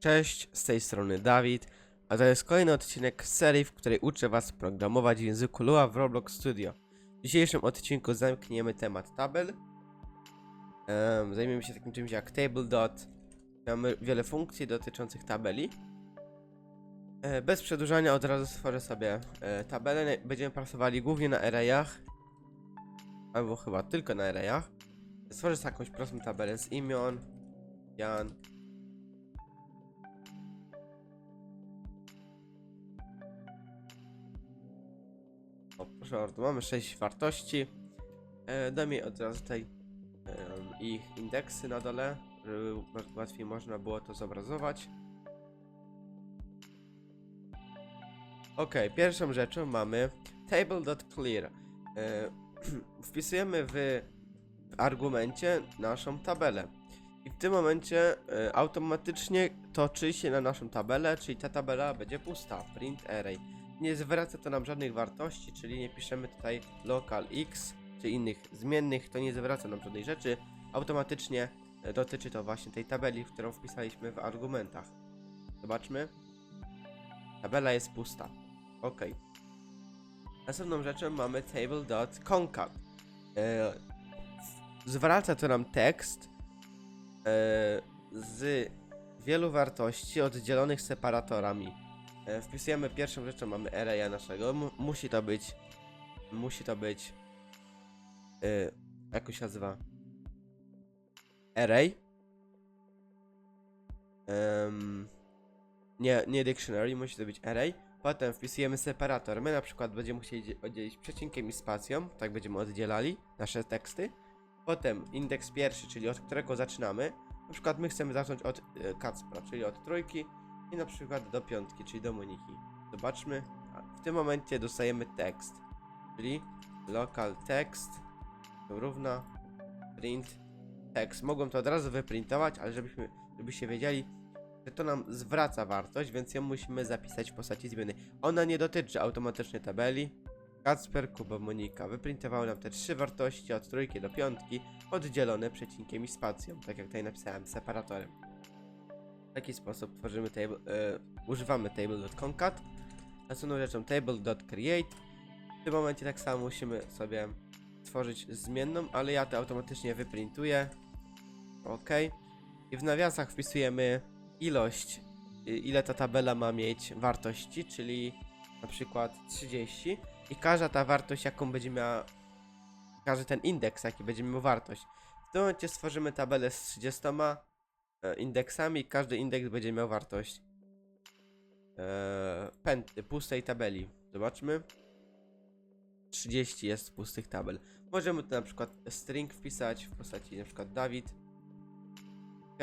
Cześć, z tej strony Dawid, a to jest kolejny odcinek serii, w której uczę Was programować w języku Lua w Roblox Studio. W dzisiejszym odcinku zamkniemy temat tabel. Em, zajmiemy się takim czymś jak table.dot. Mamy wiele funkcji dotyczących tabeli. E, bez przedłużania od razu stworzę sobie e, tabelę. Będziemy pracowali głównie na arrayach, albo chyba tylko na arrayach. Stworzę sobie jakąś prostą tabelę z imion, Jan, O, proszę bardzo, mamy 6 wartości. E, dam jej od razu tutaj em, ich indeksy na dole, żeby łat- łatwiej można było to zobrazować. Ok, pierwszą rzeczą mamy table.clear. E, wpisujemy w argumencie naszą tabelę. I w tym momencie e, automatycznie toczy się na naszą tabelę, czyli ta tabela będzie pusta. Print array nie zwraca to nam żadnych wartości, czyli nie piszemy tutaj local x czy innych zmiennych, to nie zwraca nam żadnej rzeczy. Automatycznie e, dotyczy to właśnie tej tabeli, którą wpisaliśmy w argumentach. Zobaczmy. Tabela jest pusta. Ok. Następną rzeczą mamy table.concat. E, zwraca to nam tekst e, z wielu wartości oddzielonych separatorami. E, Wpisujemy pierwszą rzeczą mamy arraya naszego. Mu- musi to być. Musi to być. E, jak to się nazywa? Array. Em, nie, nie dictionary, musi to być array. Potem wpisujemy separator. My na przykład będziemy musieli oddzielić przecinkiem i spacją. Tak będziemy oddzielali nasze teksty. Potem indeks pierwszy, czyli od którego zaczynamy. Na przykład my chcemy zacząć od e, Kacpra, czyli od trójki i na przykład do piątki, czyli do Moniki. Zobaczmy. W tym momencie dostajemy tekst, czyli local text równa print text. Mogą to od razu wyprintować, ale żebyśmy, żebyście wiedzieli, że to nam zwraca wartość, więc ją musimy zapisać w postaci zmiany. Ona nie dotyczy automatycznie tabeli. Kacper, Kuba, Monika wyprintowały nam te trzy wartości od trójki do piątki, oddzielone przecinkiem i spacją, tak jak tutaj napisałem, separatorem. Taki sposób tworzymy table, e, używamy table.concat. Następną rzeczą table.create. W tym momencie tak samo musimy sobie stworzyć zmienną, ale ja to automatycznie wyprintuję. OK. I w nawiasach wpisujemy ilość, y, ile ta tabela ma mieć wartości, czyli na przykład 30. I każda ta wartość, jaką będzie miała, każdy ten indeks, jaki będzie miał wartość. W tym momencie stworzymy tabelę z 30 e, indeksami, każdy indeks będzie miał wartość e, pęty, pustej tabeli. Zobaczmy. 30 jest pustych tabel. Możemy tu na przykład string wpisać w postaci na przykład Dawid. Ok.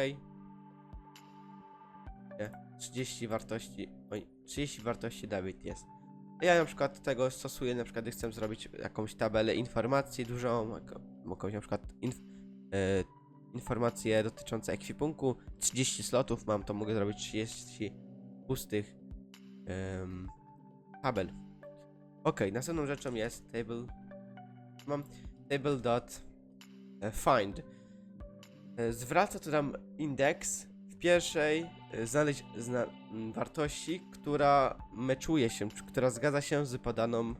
Nie, 30 wartości. Oj, 30 wartości Dawid jest. Ja na przykład tego stosuję, na przykład gdy chcę zrobić jakąś tabelę informacji dużą, jakąś na przykład inf, e, informacje dotyczące ekwipunku. 30 slotów mam, to mogę zrobić 30 pustych tabel. Ok, następną rzeczą jest table. Mam table dot e, find. E, Zwraca to nam indeks w pierwszej e, znaleźć zna, wartości, która meczuje się, która zgadza się z podaną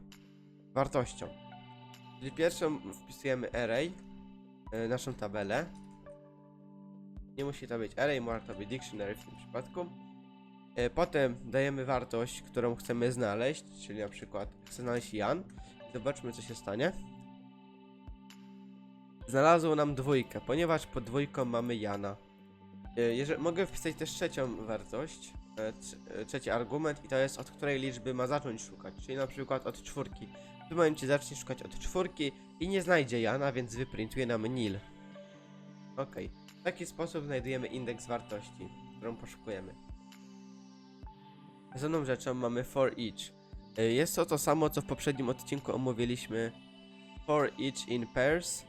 wartością. Czyli pierwszą wpisujemy array, naszą tabelę. Nie musi to być array, może to być dictionary w tym przypadku. E, Potem dajemy wartość, którą chcemy znaleźć, czyli na przykład chcę znaleźć Jan. Zobaczmy, co się stanie. Znalazło nam dwójkę, ponieważ pod dwójką mamy Jana. E, Jeżeli, mogę wpisać też trzecią wartość, e, trz- trzeci argument i to jest od której liczby ma zacząć szukać, czyli na przykład od czwórki. W tym momencie zacznie szukać od czwórki i nie znajdzie Jana, więc wyprintuje nam nil. Ok, w taki sposób znajdujemy indeks wartości, którą poszukujemy. Następną rzeczą mamy for each. E, Jest to to samo, co w poprzednim odcinku omówiliśmy for each in pairs.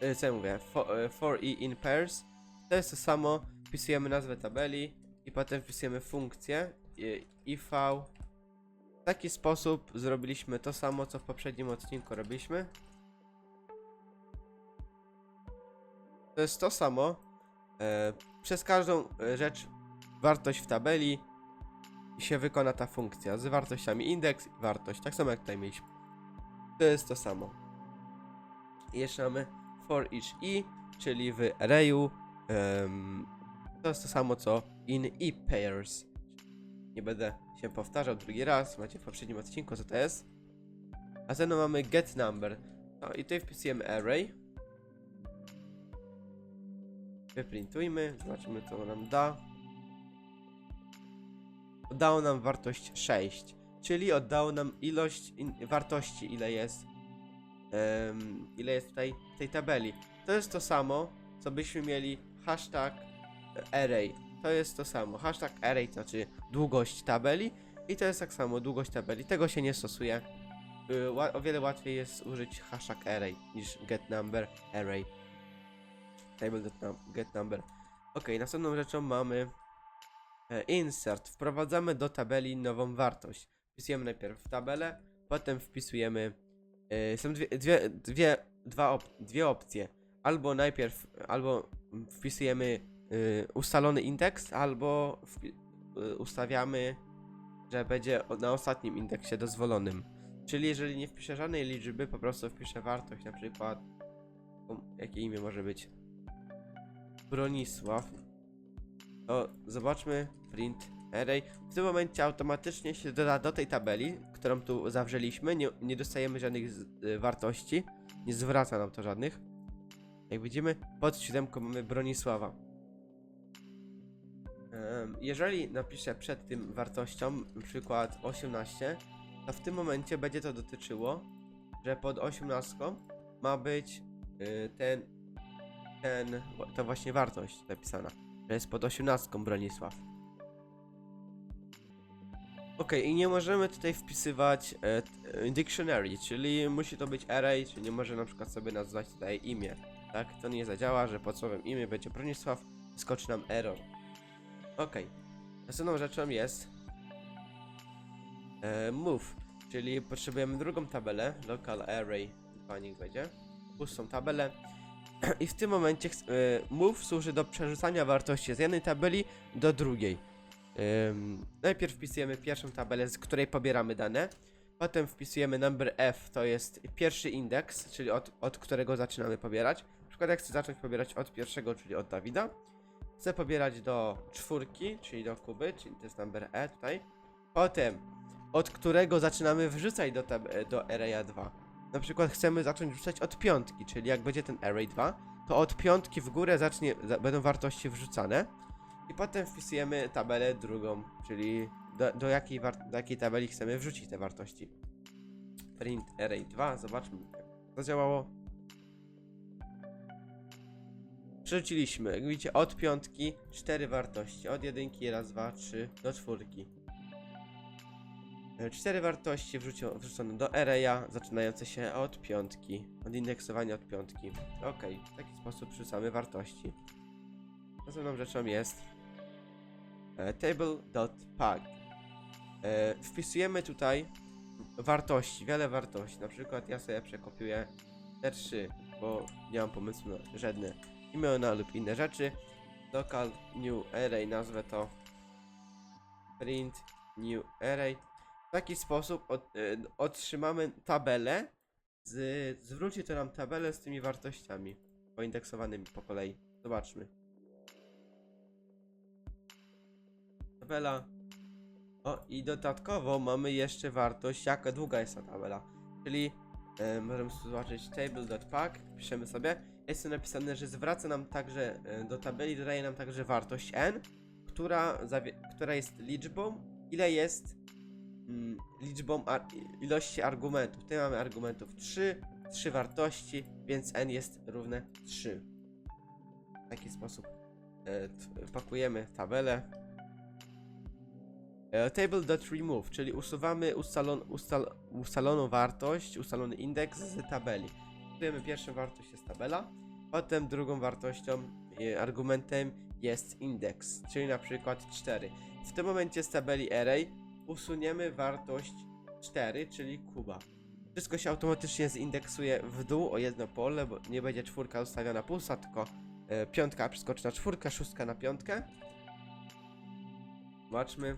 E, Co ja mówię? For, e, for i in pairs. To jest to samo. Wpisujemy nazwę tabeli i potem wpisujemy funkcję e, iv. W taki sposób zrobiliśmy to samo, co w poprzednim odcinku robiliśmy. To jest to samo. E, przez każdą e, rzecz wartość w tabeli się wykona ta funkcja z wartościami indeks i wartość, tak samo jak tutaj mieliśmy. To jest to samo. I jeszcze mamy for each i, czyli w arrayu em, to jest to samo co in i pairs. Nie będę się powtarzał drugi raz, macie w poprzednim odcinku jest. A ze mną mamy get number. No i tutaj wpisujemy array. Wyprintujmy, zobaczymy co nam da. Dało nam wartość 6, czyli oddało nam ilość wartości, ile jest em, ile jest tutaj w tej tabeli. To jest to samo, co byśmy mieli hashtag array. To jest to samo. Hashtag array to znaczy długość tabeli i to jest tak samo długość tabeli. Tego się nie stosuje. Y, o wiele łatwiej jest użyć hashtag array niż get number array. Table get, get number. Ok, następną rzeczą mamy e, insert. Wprowadzamy do tabeli nową wartość. Wpisujemy najpierw w tabelę, potem wpisujemy. e, są dwie, dwie, dwie, dwa op, dwie opcje. Albo najpierw, albo wpisujemy y, ustalony indeks, albo y, ustawiamy, że będzie na ostatnim indeksie dozwolonym. Czyli jeżeli nie wpiszę żadnej liczby, po prostu wpiszę wartość, na przykład jakie imię może być Bronisław. To zobaczmy print array. W tym momencie automatycznie się doda do tej tabeli, którą tu zawrzeliśmy. Nie, nie dostajemy żadnych z, y, wartości. Nie zwraca nam to żadnych. Jak widzimy, pod siódemką mamy Bronisława. Jeżeli napiszę przed tym wartością, na przykład 18, to w tym momencie będzie to dotyczyło, że pod 18 ma być y, ten, ten, ta właśnie wartość napisana, że jest pod 18 Bronisław. Ok, i nie możemy tutaj wpisywać e, e, dictionary, czyli musi to być array, czyli nie może na przykład sobie nazwać tutaj imię. Tak, to nie zadziała, że pod słowem imię będzie Bronisław, skoczy nam error. Ok, następną rzeczą jest e, move, czyli potrzebujemy drugą tabelę, local array, chyba będzie, pustą tabelę. I w tym momencie move służy do przerzucania wartości z jednej tabeli do drugiej. Najpierw wpisujemy pierwszą tabelę, z której pobieramy dane. Potem wpisujemy number f, to jest pierwszy indeks, czyli od, od którego zaczynamy pobierać. Na przykład jak chcę zacząć pobierać od pierwszego, czyli od Dawida. Chcę pobierać do czwórki, czyli do Kuby, czyli to jest number e tutaj. Potem od którego zaczynamy wrzucać do, tab- do arraya 2. Na przykład chcemy zacząć wrzucać od piątki, czyli jak będzie ten array 2, to od piątki w górę zacznie, za, będą wartości wrzucane. I potem wpisujemy tabelę drugą, czyli do, do, jakiej do jakiej tabeli chcemy wrzucić te wartości. Print array 2, zobaczmy jak to działało. Przerzuciliśmy, jak widzicie, od piątki cztery wartości, od jedynki, raz, dwa, trzy, do czwórki. E, Cztery wartości wrzucio, wrzucone do arraya, zaczynające się od piątki, od indeksowania od piątki. Ok, w taki sposób wrzucamy wartości. Następną rzeczą jest e, table.pag. E, wpisujemy tutaj wartości, wiele wartości. Na przykład ja sobie przekopiuję te trzy, bo nie mam pomysłu na żadne imiona lub inne rzeczy. Local new array, nazwę to print new array. W taki sposób e, otrzymamy tabelę. Z, zwróci to nam tabelę z tymi wartościami poindeksowanymi po kolei. Zobaczmy. Tabela. O, i dodatkowo mamy jeszcze wartość, jaka długa jest ta tabela. Czyli e, możemy zobaczyć table.pack, piszemy sobie. Jest tu napisane, że zwraca nam także e, do tabeli, dodaje nam także wartość n, która, która jest liczbą, ile jest liczbą ar ilości argumentów. Tutaj mamy argumentów 3, 3 wartości, więc n jest równe 3. W taki sposób e, pakujemy tabelę. E, Table.remove, czyli usuwamy ustalon, ustal, ustaloną wartość, ustalony indeks z tabeli. Wpisujemy pierwszą wartość jest tabela, potem drugą wartością, e, argumentem jest indeks, czyli na przykład 4. W tym momencie z tabeli array usuniemy wartość 4, czyli kuba. Wszystko się automatycznie zindeksuje w dół o jedno pole, bo nie będzie czwórka ustawiona pusta, tylko e, piątka przeskoczy na czwórkę, szóstka na piątkę. Zobaczmy.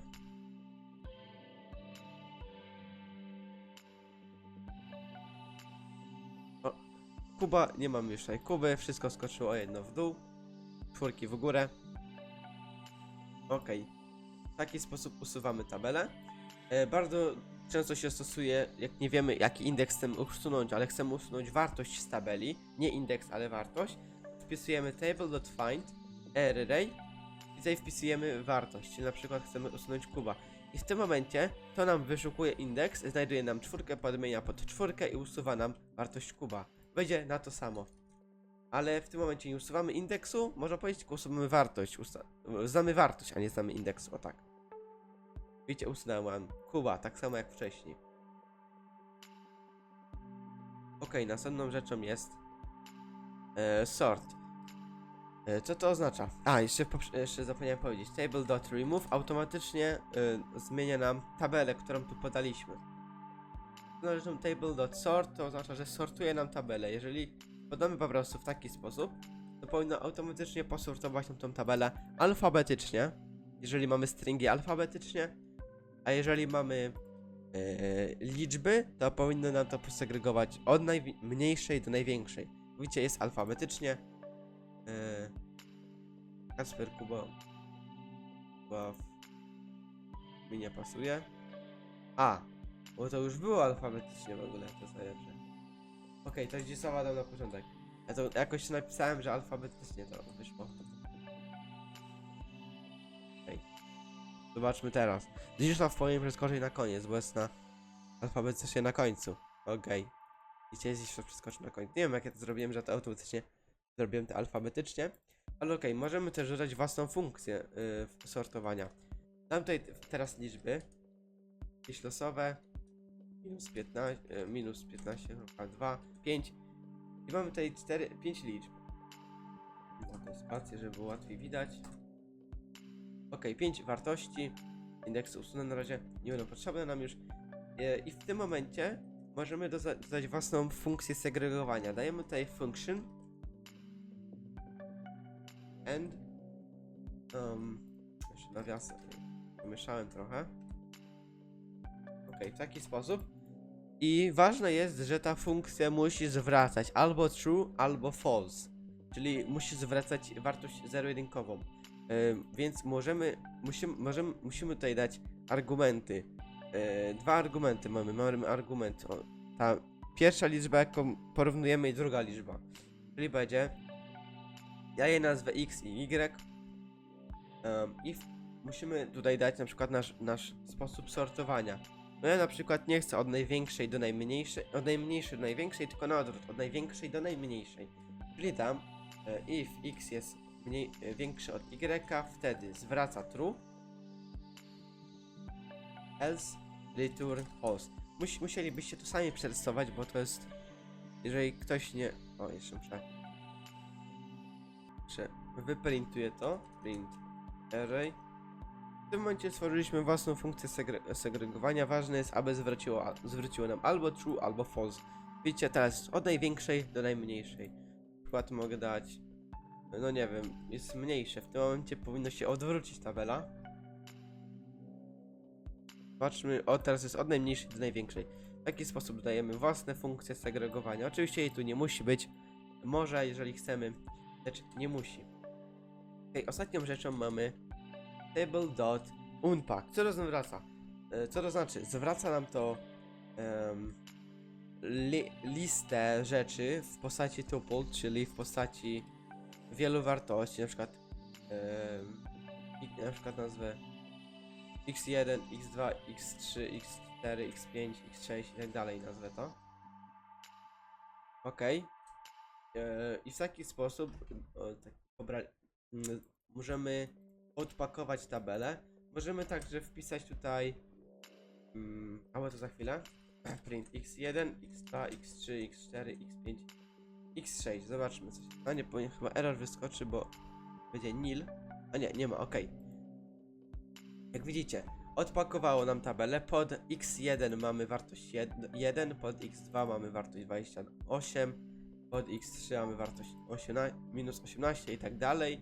O, Kuba, nie mam już tutaj Kuby, wszystko skoczyło o jedno w dół, czwórki w górę. Okej, w taki sposób usuwamy tabelę. E, bardzo często się stosuje, jak nie wiemy jaki indeks chcemy usunąć, ale chcemy usunąć wartość z tabeli, nie indeks, ale wartość, wpisujemy table.find array i tutaj wpisujemy wartość, na przykład chcemy usunąć kuba. I w tym momencie to nam wyszukuje indeks, znajduje nam czwórkę, podmienia pod czwórkę i usuwa nam wartość kuba. Będzie na to samo. Ale w tym momencie nie usuwamy indeksu, można powiedzieć, tylko usuwamy wartość. Usta znamy wartość, a nie znamy indeksu, o tak. Widzicie, usunąłem kuba, tak samo jak wcześniej. Ok, następną rzeczą jest e, sort. E, Co to oznacza? A, jeszcze, jeszcze zapomniałem powiedzieć. Table.remove automatycznie y, zmienia nam tabelę, którą tu podaliśmy. Zresztą table.sort to oznacza, że sortuje nam tabelę. Jeżeli podamy po prostu w taki sposób, to powinno automatycznie posortować nam tą tabelę alfabetycznie. Jeżeli mamy stringi alfabetycznie, a jeżeli mamy e, liczby, to powinno nam to posegregować od najmniejszej do największej. Widzicie, jest alfabetycznie. E, Kasper Kuba. W- mi nie pasuje. A, bo to już było alfabetycznie w ogóle, to jest najlepsze. Okej, to gdzie słowa dał na początek. Ja to jakoś napisałem, że alfabetycznie to wyszło. Okej. Zobaczmy teraz. Zdzisław powinien przeskoczyć na koniec, bo jest na alfabetycznie na końcu. Okej. I chciałem Zdzisław przeskoczyć na koniec. Nie wiem jak ja to zrobiłem, że to automatycznie zrobiłem to alfabetycznie. Ale okej, możemy też dodać własną funkcję yy, sortowania. Dam tutaj teraz liczby. Jakieś losowe. Minus 15, yy, minus 15, 2, 5. I mamy tutaj 4, 5 liczb. Dam tutaj spację, żeby było łatwiej widać. Ok, 5 wartości. Indeksy usunę na razie, nie będą potrzebne nam już. Yy, I w tym momencie możemy dodać własną funkcję segregowania. Dajemy tutaj function and um, jeszcze nawias pomieszałem trochę. W taki sposób. I ważne jest, że ta funkcja musi zwracać albo true, albo false. Czyli musi zwracać wartość zero-jedynkową. Ym, więc możemy, musimy, możemy, musimy tutaj dać argumenty. Yy, dwa argumenty mamy. Mamy argument. O, ta pierwsza liczba, jaką porównujemy, i druga liczba. Czyli będzie ja je nazwę X i Y. I w, musimy tutaj dać na przykład nasz, nasz sposób sortowania. No ja na przykład nie chcę od największej do najmniejszej, od najmniejszej do największej, tylko na odwrót, od największej do najmniejszej. Czyli dam, e, if X jest mniej, e, większy od Y, wtedy zwraca true, else return false. Mus, musielibyście to sami przerysować, bo to jest, jeżeli ktoś nie, o jeszcze muszę Prze wyprintuję to. Print array. W tym momencie stworzyliśmy własną funkcję segre segregowania. Ważne jest, aby zwróciło, zwróciło nam albo true, albo false. Widzicie, teraz od największej do najmniejszej. Przykład mogę dać. No nie wiem, jest mniejsze. W tym momencie powinno się odwrócić tabela. Patrzmy, o teraz jest od najmniejszej do największej. W taki sposób dodajemy własne funkcje segregowania. Oczywiście jej tu nie musi być. Może, jeżeli chcemy, lecz nie musi. Okay, ostatnią rzeczą mamy table.unpack. Co to zwraca? E, Co to znaczy? Zwraca nam to em, li listę rzeczy w postaci tuple, czyli w postaci wielu wartości, na przykład i- na przykład nazwę x1, x2, x3, x4, x5, x6 i tak dalej nazwę to. Okej. E, I w taki sposób tak, możemy odpakować tabelę. Możemy także wpisać tutaj. Mm, ale to za chwilę. Print x1, x2, x3, x4, x5, x6. Zobaczmy coś. A nie, powinien chyba error wyskoczy, bo będzie nil. A nie, nie ma, ok. Jak widzicie, odpakowało nam tabelę. Pod x1 mamy wartość 1, pod x2 mamy wartość 28 pod x3 mamy wartość 18, minus 18 i tak dalej.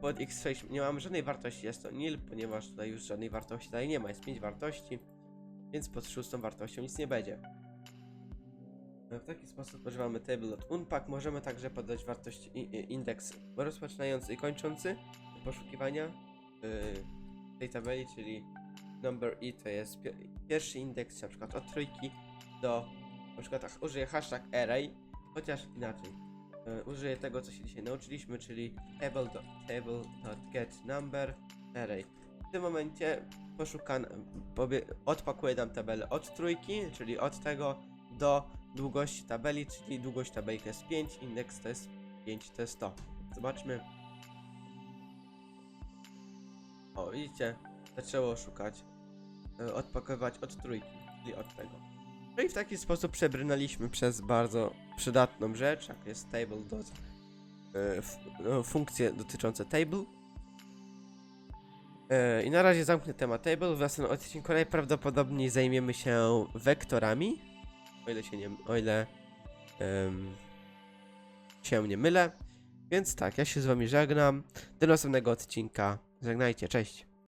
Pod x6 nie mamy żadnej wartości, jest to nil, ponieważ tutaj już żadnej wartości tutaj nie ma, jest 5 wartości, więc pod szóstą wartością nic nie będzie. E, W taki sposób używamy table.unpack, możemy także podać wartość indeks rozpoczynający i kończący poszukiwania yy, tej tabeli, czyli number i to jest pi pierwszy indeks, na przykład od trójki do, na przykład użyję hashtag array, chociaż inaczej. Yy, użyję tego, co się dzisiaj nauczyliśmy, czyli table do, table.get number array. W tym momencie poszukam, odpakuję nam tabelę od trójki, czyli od tego do długości tabeli, czyli długość tabeli to jest 5, indeks to jest 5, to jest 100. Zobaczmy. O, widzicie, zaczęło szukać, e, odpakowywać od trójki, czyli od tego. No i w taki sposób przebrnęliśmy przez bardzo przydatną rzecz, jak jest table dot, e, f, no, funkcje dotyczące table. E, I na razie zamknę temat table, w następnym odcinku najprawdopodobniej zajmiemy się wektorami, o ile się nie, o ile się nie mylę. Więc tak, ja się z wami żegnam. Do następnego odcinka. Żegnajcie, cześć.